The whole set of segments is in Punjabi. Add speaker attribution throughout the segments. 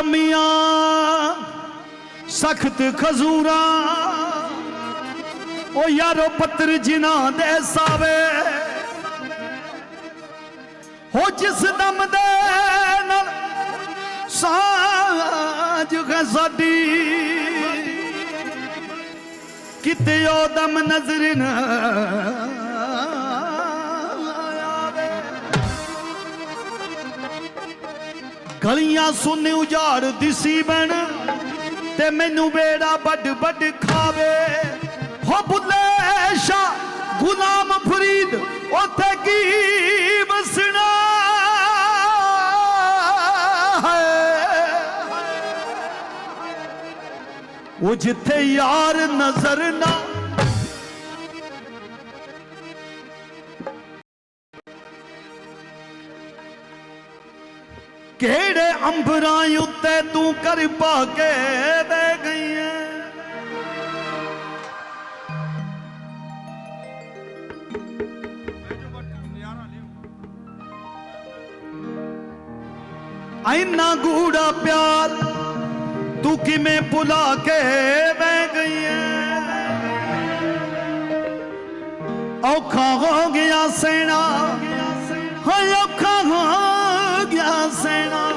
Speaker 1: ਲੰਮੀਆਂ, ਸਖਤ ਖਜ਼ੂਰਾਂ। ਉਹ ਯਾਰੋ ਪੱਤਰ ਜਿਨ੍ਹਾਂ ਦੇ ਸਾਵੇ, ਹੋ ਜਿਸ ਦਮ ਦੇ ਨਾਲ ਸਾਜ ਸਾਡੀ। ਕਿਤੇ ਉਹ ਦਮ ਨਜ਼ਰ ਨਾ ਗਲੀਆਂ ਸੁਣ ਉਜਾੜ ਦਿਸੀ ਬਣ ਤੇ ਮੈਨੂੰ ਬੇੜਾ ਵੱਡ ਵੱਡ ਖਾਵੇ। ਹੋ ਬੁੱਲੇ ਸ਼ਾ ਗੁਲਾਮ ਫਰੀਦ, ਉੱਥੇ ਕੀ ਵਸਣਾ? ਉਹ ਜਿੱਥੇ ਯਾਰ ਨਜ਼ਰ ਨਾ ਅੰਬਰਾਂ ਉੱਤੇ ਤੂੰ ਕਰ ਪਾ ਕੇ ਬਹਿ ਗਈ ਐ ਐਨਾ ਗੂੜਾ ਪਿਆਰ ਤੂੰ ਕਿਵੇਂ ਭੁਲਾ ਕੇ ਬਹਿ ਗਈ ਐ ਔਖਾ ਹੋ ਗਿਆ ਸੈਣਾ ਹਾਏ ਔਖਾ ਹੋ ਗਿਆ ਸੈਣਾ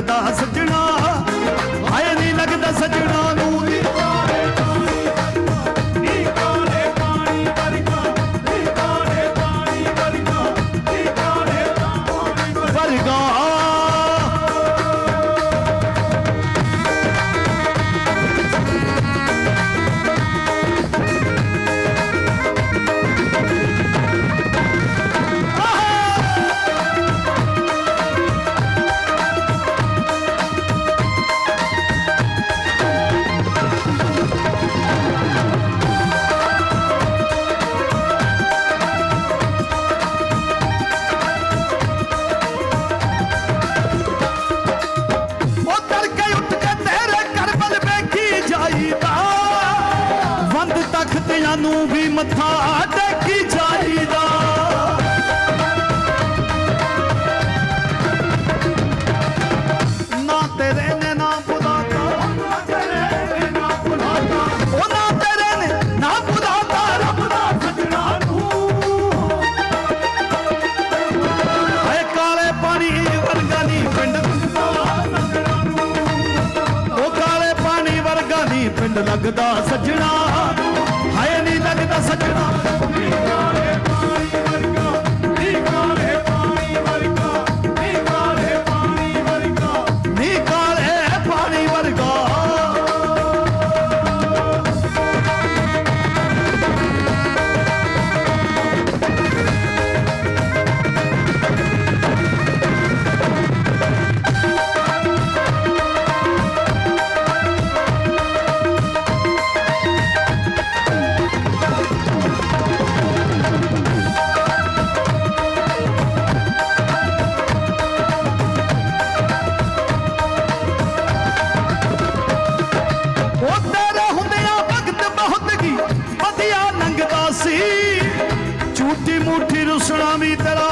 Speaker 1: ਲੱਗਦਾ ਸਜਣਾ। ਹਾਏ ਨਹੀਂ ਲੱਗਦਾ ਸੱਜਣਾ ਨੂੰ ਨੀ ਵਰਗਾ ਮੱਥਾ ਟੇਕੀ ਜਾਈਦਾ। ਨਾ ਤੇਰੇ ਨੇ, ਨਾ ਬੁਲਾਤਾ। ਨਾ ਤੇਰੇ ਨੇ ਨਾ ਬੁਲਾਤਾ ਉਹ ਨਾ ਤੇਰੇ ਨੇ, ਨਾ ਬੁਲਾਤਾ। ਰੱਬ ਦਾ ਸਜਣਾ ਨੂੰ ਹਾਏ ਕਾਲੇ ਪਾਣੀ ਵਰਗਾ ਨਹੀਂ ਪਿੰਡ। ਉਹ ਕਾਲੇ ਪਾਣੀ ਵਰਗਾ ਨਹੀਂ ਪਿੰਡ ਲੱਗਦਾ ਸੱਜਣਾ। ਹਾਏ ਨਹੀਂ ਸੀ। ਝੂਠੀ ਮੂਠੀ ਰੁਸਣਾ ਵੀ ਤੇਰਾ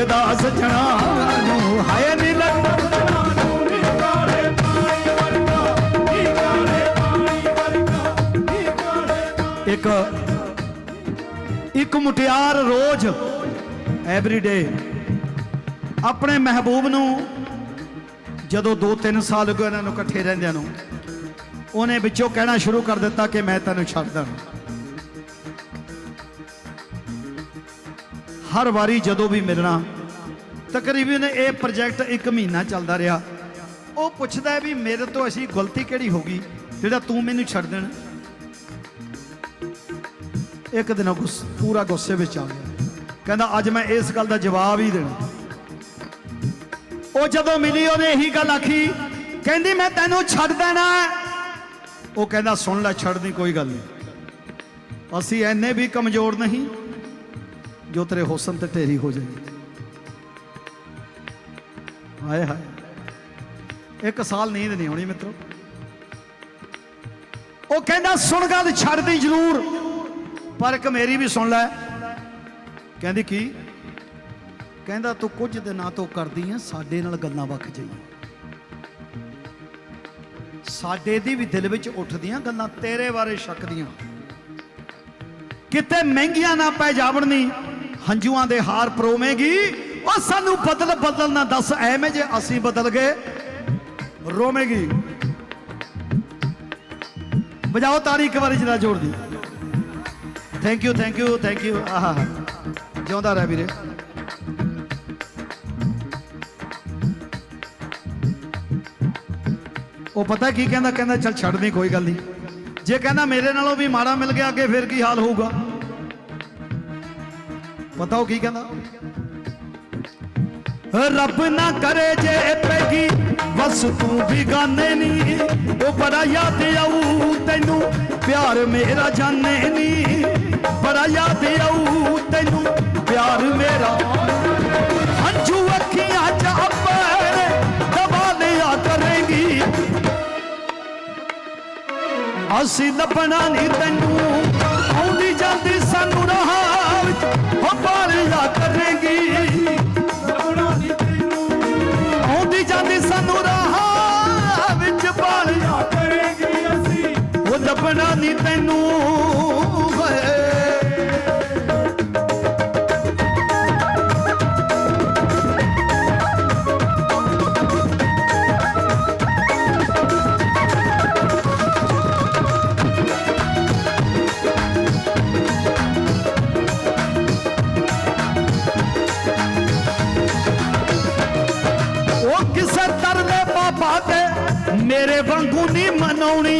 Speaker 1: ਲੱਗਦਾ ਸਜਣਾ ਨੂੰ। ਹਾਏ ਨੀ ਲੱਗਦਾ ਸਜਣਾ ਨੂੰ ਨੀ ਕਾਲੇ ਪਾਣੀ ਵਰਗਾ ਨੀ ਕਾਲੇ ਪਾਣੀ ਵਰਗਾ ਨੀ ਕਾਲੇ ਇੱਕ ਇੱਕ ਮੁਟਿਆਰ ਰੋਜ਼ ਐਵਰੀਡੇ ਆਪਣੇ ਮਹਿਬੂਬ ਨੂੰ ਜਦੋਂ 2-3 ਸਾਲ ਹੋ ਗਏ ਇਹਨਾਂ ਨੂੰ ਇਕੱਠੇ ਰਹਿੰਦਿਆਂ ਨੂੰ, ਉਹਨੇ ਵਿੱਚੋਂ ਕਹਿਣਾ ਸ਼ੁਰੂ ਕਰ ਦਿੱਤਾ ਕਿ ਮੈਂ ਤੈਨੂੰ ਛੱਡ ਦਾਂ ਹਰ ਵਾਰੀ ਜਦੋਂ ਵੀ ਮਿਲਣਾ, ਤਕਰੀਬਨ ਇਹ ਪ੍ਰੋਜੈਕਟ 1 ਮਹੀਨਾ ਚੱਲਦਾ ਰਿਹਾ। ਉਹ ਪੁੱਛਦਾ ਵੀ ਮੇਰੇ ਤੋਂ ਅਸੀਂ ਗਲਤੀ ਕਿਹੜੀ ਹੋ ਗਈ, ਜਿਹੜਾ ਤੂੰ ਮੈਨੂੰ ਛੱਡ ਦੇਣ। ਇੱਕ ਦਿਨ ਉਹ ਗੁੱਸ- ਪੂਰਾ ਗੁੱਸੇ ਵਿੱਚ ਆ ਗਿਆ। ਕਹਿੰਦਾ, ਅੱਜ ਮੈਂ ਇਸ ਗੱਲ ਦਾ ਜਵਾਬ ਹੀ ਦੇਣਾ। ਉਹ ਜਦੋਂ ਮਿਲੀ, ਉਹਨੇ ਇਹੀ ਗੱਲ ਆਖੀ, ਕਹਿੰਦੀ, ਮੈਂ ਤੈਨੂੰ ਛੱਡ ਦੇਣਾ ਉਹ ਕਹਿੰਦਾ, ਸੁਣ ਲੈ, ਛੱਡਦੀ ਕੋਈ ਗੱਲ ਨਹੀਂ। ਅਸੀਂ ਐਨੇ ਵੀ ਕਮਜ਼ੋਰ ਨਹੀਂ। ਜੋ ਤੇਰੇ ਹੁਸਨ ਤੇ ਢੇਰੀ ਹੋ ਜਾਏ। ਹਾਏ ਹਾਏ। ਇੱਕ ਸਾਲ ਨੀਂਦ ਨਹੀਂ ਆਉਣੀ ਮਿੱਤਰੋ। ਉਹ ਕਹਿੰਦਾ, ਸੁਣ ਗੱਲ ਛੱਡਦੀ ਜ਼ਰੂਰ। ਪਰ ਇੱਕ ਮੇਰੀ ਵੀ ਸੁਣ ਲੈ। ਕਹਿੰਦੀ, ਕੀ? ਕਹਿੰਦਾ, ਤੂੰ ਕੁਝ ਦਿਨਾਂ ਤੋਂ ਕਰਦੀ ਐ ਸਾਡੇ ਨਾਲ ਗੱਲਾਂ ਵੱਖ ਜਾਈਆਂ। ਸਾਡੇ ਦੀ ਵੀ ਦਿਲ ਵਿੱਚ ਉੱਠਦੀਆਂ ਗੱਲਾਂ ਤੇਰੇ ਬਾਰੇ ਸ਼ੱਕ ਦੀਆਂ ਕਿਤੇ ਮਹਿੰਗੀਆਂ ਨਾ ਪੈ ਜਾਵੜਨੀ। ਹੰਝੂਆਂ ਦੇ ਹਾਰ ਪਰੋਵੇਂਗੀ। ਉਹ ਸਾਨੂੰ ਬਦਲ ਬਦਲ ਨਾ ਦੱਸ, ਐਵੇਂ ਜੇ ਅਸੀਂ ਬਦਲ ਗਏ, ਰੋਵੇਂਗੀ। ਵਜਾਓ ਤਾੜੀ ਇੱਕ ਵਾਰੀ ਜਰਾ ਜੋੜ ਦੀ। Thank you thank you thank you ਆਹਾ। ਜਿਉਂਦਾ ਰਹਿ ਵੀਰੇ। ਉਹ ਪਤਾ ਕੀ ਕਹਿੰਦਾ? ਕਹਿੰਦਾ, ਚੱਲ ਛੱਡ ਦੇ, ਕੋਈ ਗੱਲ ਨਹੀਂ। ਜੇ ਕਹਿੰਦਾ ਮੇਰੇ ਨਾਲੋਂ ਵੀ ਮਾੜਾ ਮਿਲ ਗਿਆ, ਅੱਗੇ ਫਿਰ ਕੀ ਹਾਲ ਹੋਊਗਾ? ਪਤਾ ਉਹ ਕੀ ਕਹਿੰਦਾ? ਰੱਬ ਨਾ ਕਰੇ ਜੇ ਪੈਗੀ, ਬਸ ਤੂੰ ਵੀ ਗਾਨੇ ਨਹੀਂ ਉਹ ਬੜਾ ਯਾਦ ਆਊ, ਤੈਨੂੰ ਪਿਆਰ ਮੇਰਾ ਜਾਣੇ ਨਹੀਂ ਬੜਾ ਯਾਦ ਆਊ, ਤੈਨੂੰ ਪਿਆਰ ਮੇਰਾ। ਹੰਝੂ ਅੱਖੀਆਂ ਚ ਆਪਣੇ ਦਬਾ ਲਿਆ ਕਰੇਗੀ। ਅਸੀਂ ਲੱਭਣਾ ਨਹੀਂ ਤੈਨੂੰ। ਲੱਭਣਾ ਨਹੀਂ ਤੈਨੂੰ ਹੋਏ। ਉਹ ਕਿਸੇ ਤਰਲੇ ਬਾਬਾ ਤੇ ਮੇਰੇ ਵਾਂਗੂ ਨਹੀਂ ਮਨਾਉਣੀ।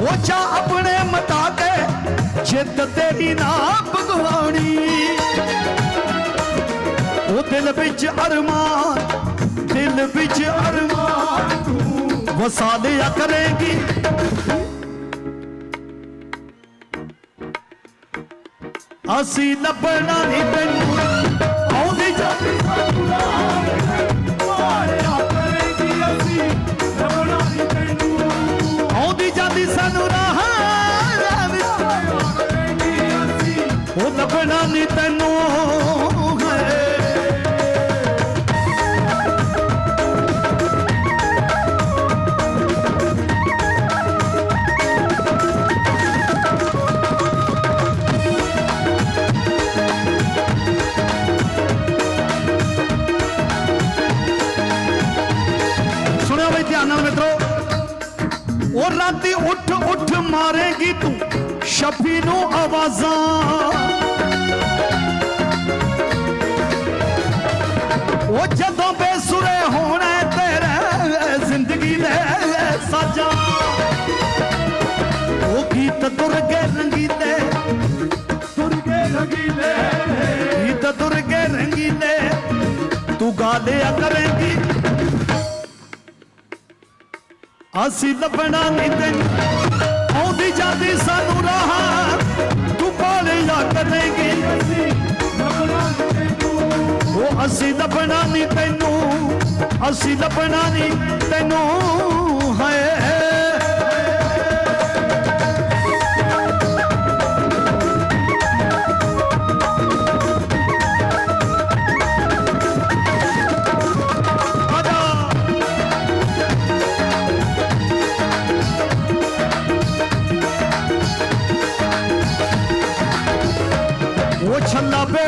Speaker 1: ਉਹ ਆਪਣੇ ਮਤਾ ਤੇ ਜਿੱਦ ਤੇਰੀ ਨਾ ਭਗਵਾਨੀ। ਉਹ ਦਿਲ ਵਿੱਚ ਅਰਮਾਨ, ਦਿਲ ਵਿੱਚ ਅਰਮਾਨ ਤੂੰ ਵਸਾ ਲਿਆ ਕਰੇਗੀ। ਅਸੀਂ ਲੱਭਣਾ ਨਹੀਂ ਤੈਨੂੰ ਤੈਨੂੰ ਸਾਨੂੰ ਉਹ ਰਾਤੀ ਉੱਠ ਉੱਠ ਮਾਰੇਗੀ ਤੂੰ ਸ਼ਫੀ ਨੂੰ ਆਵਾਜ਼ਾਂ। ਉਹ ਜਦੋਂ ਬੇਸੁਰੇ ਹੋਣਾ ਤੇਰੇ ਜ਼ਿੰਦਗੀ ਦੇ ਸਾਜਾਂ ਉਹ ਗੀਤ ਦੁਰਗੇ ਰੰਗੀਲੇ ਦੁਰਗੇ ਰੰਗੀਲੇ ਗੀਤ ਦੁਰਗੇ ਰੰਗੀਲੇ ਤੂੰ ਗਾ ਲਿਆ ਕਰੇਂਗੀ ਅਸੀਂ ਲੱਭਣਾ ਨਹੀਂ ਤੈਨੂੰ। ਆਉਂਦੀ ਜਾਂਦੀ ਸਾਨੂੰ ਰਾਹ, ਤੂੰ ਪਾਲਿਆ ਕਰੇਂਗੀ। ਉਹ ਅਸੀਂ ਲੱਭਣਾ ਨਹੀਂ ਤੈਨੂੰ, ਅਸੀਂ ਲੱਭਣਾ ਨਹੀਂ ਤੈਨੂੰ ਹੈ